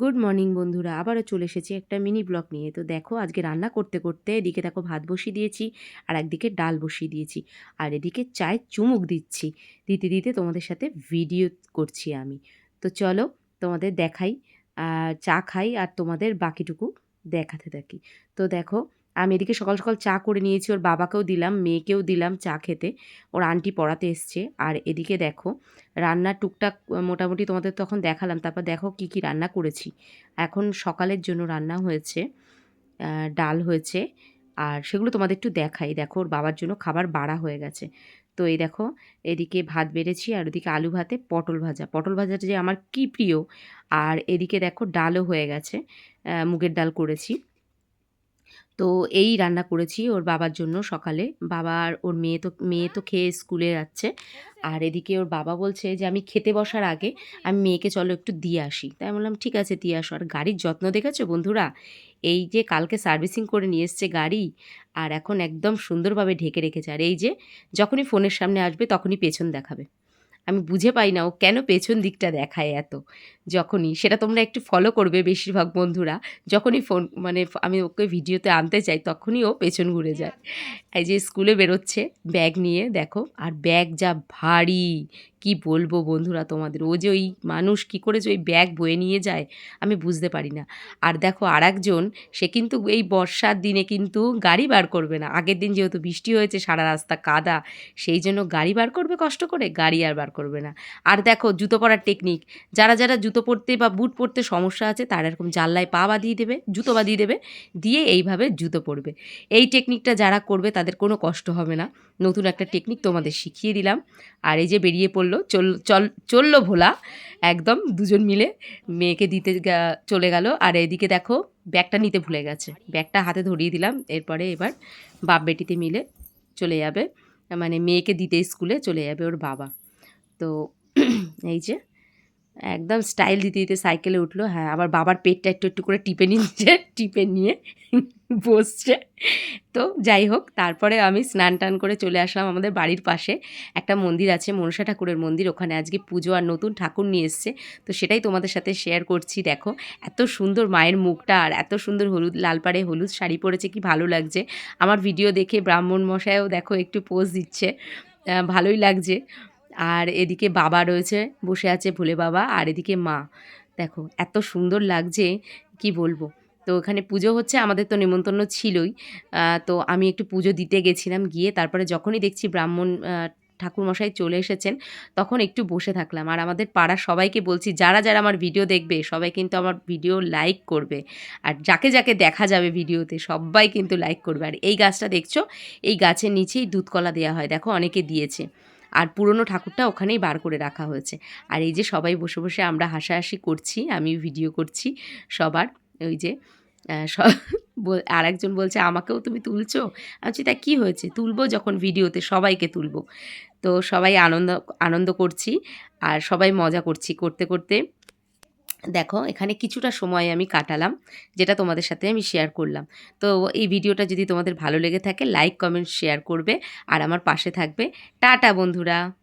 Good morning বন্ধুরা। আবারও চলে এসেছি একটা মিনি ব্লগ নিয়ে। তো দেখো, আজকে রান্না করতে করতে এদিকে দেখো ভাত বসিয়ে দিয়েছি আর একদিকে ডাল বসিয়ে দিয়েছি। আর এদিকে চায়ের চুমুক দিচ্ছি। দিতে দিতে তোমাদের সাথে ভিডিও করছি আমি। তো চলো, তোমাদের দেখাই চা খাই আর তোমাদের বাকিটুকু দেখাতে থাকি। তো দেখো আমি এদিকে সকাল সকাল চা করে নিয়েছি, ওর বাবাকেও দিলাম, মেয়েকেও দিলাম চা খেতে। ওর আন্টি পড়াতে এসছে। আর এদিকে দেখো রান্না টুকটাক মোটামুটি তোমাদের তখন দেখালাম, তারপর দেখো কি কি রান্না করেছি। এখন সকালের জন্য রান্না হয়েছে ডাল হয়েছে, আর সেগুলো তোমাদের একটু দেখাই। দেখো, ওর বাবার জন্য খাবার বাড়া হয়ে গেছে। তো এই দেখো, এদিকে ভাত বেড়েছি আর ওদিকে আলু ভাতে পটল ভাজা। পটল ভাজাটা যে আমার কি প্রিয়। আর এদিকে দেখো, ডালও হয়ে গেছে মুগের ডাল করেছি। তো এই রান্না করেছি ওর বাবার জন্য সকালে। বাবা আর ওর মেয়ে তো মেয়ে তো খেয়ে স্কুলে যাচ্ছে। আর এদিকে ওর বাবা বলছে যে, আমি খেতে বসার আগে আমি মেয়েকে চলো একটু দিয়ে আসি। তাই বললাম, ঠিক আছে, দিয়ে আসো। আর গাড়ির যত্ন দেখেছ বন্ধুরা? এই যে কালকে সার্ভিসিং করে নিয়ে এসছে গাড়ি, আর এখন একদম সুন্দরভাবে ঢেকে রেখেছে। আর এই যে যখনই ফোনের সামনে আসবে তখনই পেছন দেখাবে। আমি বুঝে পাই না ও কেন পেছন দিকটা দেখায় এত। যখনই, সেটা তোমরা একটু ফলো করবে বেশিরভাগ বন্ধুরা। যখনই ফোন মানে আমি ওকে ভিডিওতে আনতে চাই, তখনই ও পেছন ঘুরে যায়। এই যে স্কুলে বেরোচ্ছে ব্যাগ নিয়ে, দেখো, আর ব্যাগ যা ভারী কি বলব বন্ধুরা তোমাদের? ও যে ওই মানুষ কি করে যে ওই ব্যাগ বয়ে নিয়ে যায়? আমি বুঝতে পারি না। আর দেখো আর একজন সে কিন্তু এই বর্ষার দিনে কিন্তু গাড়ি বার করবে না। আগের দিন যেহেতু বৃষ্টি হয়েছে, সারা রাস্তা কাদা, সেই জন্য গাড়ি বার করবে কষ্ট করে? গাড়ি আর বার করবে না। আর দেখো জুতো পরার টেকনিক যারা যারা জুতো পরতে বা বুট পরতে সমস্যা আছে, তারা এরকম জানলায় পা বাঁধিয়ে দেবে, জুতো বাঁধিয়ে দেবে, দিয়ে এইভাবে জুতো পরবে। এই টেকনিকটা যারা করবে, তাদের কোনো কষ্ট হবে না। নতুন একটা টেকনিক তোমাদের শিখিয়ে দিলাম। আর এই যে বেরিয়ে পড়ল চল চল, চলল ভোলা। একদম দুজন মিলে মেয়েকে দিতে চলে গেল। আর এদিকে দেখো, ব্যাগটা নিতে ভুলে গেছে। ব্যাগটা হাতে ধরিয়ে দিলাম। এরপরে এবার বাপ বেটিতে মিলে চলে যাবে। মানে মেয়েকে দিতে স্কুলে চলে যাবে ওর বাবা। তো এই যে একদম স্টাইল দিতে দিতে সাইকেলে উঠল। হ্যাঁ আবার বাবার পেটটা একটু একটু করে টিপে নিচ্ছে টিপে নিয়ে বসছে। তো যাই হোক, তারপরে আমি স্নান টান করে চলে আসলাম আমাদের বাড়ির পাশে। একটা মন্দির আছে, মনসা ঠাকুরের মন্দির। ওখানে আজকে পুজো আর নতুন ঠাকুর নিয়ে এসছে। তো সেটাই তোমাদের সাথে শেয়ার করছি, দেখো। এত সুন্দর মায়ের মুখটা আর এত সুন্দর হলুদ, লাল পাড়ে হলুদ শাড়ি পরেছে, কি ভালো লাগছে। আমার ভিডিও দেখে ব্রাহ্মণ মশাইও দেখো একটু পোজ দিচ্ছে। ভালোই লাগছে। আর এদিকে বাবা রয়েছে, বসে আছে ভোলে বাবা আর এদিকে মা। দেখো, এত সুন্দর লাগছে, কি বলব? তো এখানে পুজো হচ্ছে, আমাদের তো নেমন্তন্ন ছিলই। তো আমি একটু পুজো দিতে গেছিলাম, গিয়ে তারপরে যখনই দেখছি ব্রাহ্মণ ঠাকুরমশাই চলে এসেছেন, তখন একটু বসে থাকলাম। আর আমাদের পাড়ার সবাইকে বলছি, যারা যারা আমার ভিডিও দেখবে, সবাই কিন্তু আমার ভিডিও লাইক করবে। আর যাকে যাকে দেখা যাবে ভিডিওতে, সবাই কিন্তু লাইক করবে। আর এই গাছটা দেখছ, এই গাছের নিচেই দুধকলা দেওয়া হয়। দেখো, অনেকে দিয়েছে। আর পুরনো ঠাকুরটা ওখানেই বার করে রাখা হয়েছে। আর এই যে সবাই বসে বসে আমরা হাসাহাসি করছি, আমি ভিডিও করছি সবার, ওই যে সব আর একজন বলছে, আমাকেও তুমি তুলছো? আমি তা কী হয়েছে? তুলবো যখন ভিডিওতে সবাইকে তুলবো। তো সবাই আনন্দ আনন্দ করছি, আর সবাই মজা করছি, করতে করতে দেখো, এখানে কিছুটা সময় আমি কাটালাম, যেটা তোমাদের সাথে আমি শেয়ার করলাম। তো এই ভিডিওটা যদি তোমাদের ভালো লেগে থাকে লাইক কমেন্ট শেয়ার করবে। আর আমার পাশে থাকবে। টাটা, বন্ধুরা!